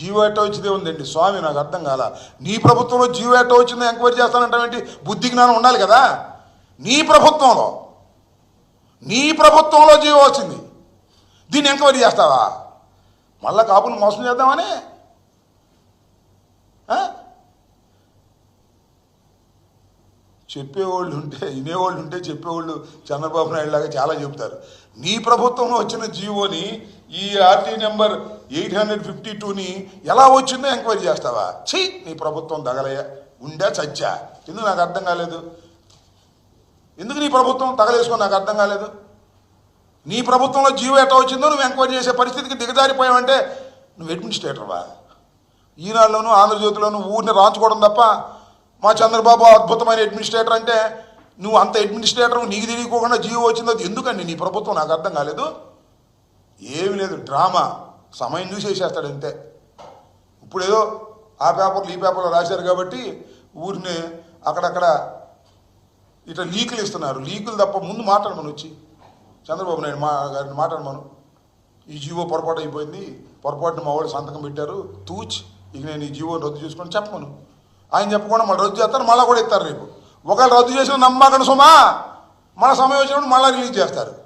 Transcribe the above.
GO ఎట్టా వచ్చిందే ఉందండి. స్వామి నాకు అర్థం కాల. నీ ప్రభుత్వంలో జీవో ఎట్టో వచ్చిందో ఎంక్వైరీ చేస్తానంటావేంటి బుద్ధి జ్ఞానం ఉండాలి కదా? నీ ప్రభుత్వంలో నీ ప్రభుత్వంలో జీవో వచ్చింది. దీన్ని ఎంక్వైరీ చేస్తావా? మళ్ళా కాపులు మోసం చేద్దామని ఆ? చెప్పేవాళ్ళు ఉంటే వినేవాళ్ళు ఉంటే చెప్పేవాళ్ళు చంద్రబాబు నాయుడు లాగా చాలా చెబుతారు. నీ ప్రభుత్వంలో వచ్చిన జీవోని ఈ RT number eight hundred fifty టూని ఎలా వచ్చిందో ఎంక్వైరీ చేస్తావా? ఛీ నీ ప్రభుత్వం తగలయ్య. ఉండా చచ్చా. ఎందుకు నాకు అర్థం కాలేదు? ఎందుకు నీ ప్రభుత్వం తగలేసుకో నాకు అర్థం కాలేదు? నీ ప్రభుత్వంలో జీవో ఎట్లా వచ్చిందో నువ్వు ఎంక్వైరీ చేసే పరిస్థితికి దిగజారిపోయావంటే నువ్వు అడ్మినిస్ట్రేటర్వా? ఈనాడులోను ఆంధ్రజ్యోతిలోనూ ఊరిని రాంచుకోవడం తప్ప మా చంద్రబాబు అద్భుతమైన అడ్మినిస్ట్రేటర్ అంటే నువ్వు అంత అడ్మినిస్ట్రేటర్ నీకు తెలియకోకుండా జీవో వచ్చిందో అది ఎందుకండి నీ ప్రభుత్వం? నాకు అర్థం కాలేదు. ఏమి లేదు డ్రామా. సమయం చూసేసేస్తాడు అంతే. ఇప్పుడు ఏదో ఆ పేపర్లు ఈ పేపర్లో రాశారు కాబట్టి ఊరిని అక్కడక్కడ ఇట్లా లీకులు ఇస్తున్నారు. లీకులు తప్ప ముందు మాట్లాడమని వచ్చి. చంద్రబాబు నాయుడు మా గారిని మాట్లాడమను. ఈ జీవో పొరపాటు అయిపోయింది. పొరపాటున మా వాళ్ళు సంతకం పెట్టారు. తూచ్ ఇక నేను ఈ జీవో రద్దు చేసుకొని చెప్పమను. ఆయన చెప్పకుండా మళ్ళీ రద్దు చేస్తారు మళ్ళీ కూడా ఇస్తారు రేపు. ఒకవేళ రద్దు చేసిన నమ్మకండి సుమా మన సమయం వచ్చినప్పుడు మళ్ళీ రిలీజ్ చేస్తారు.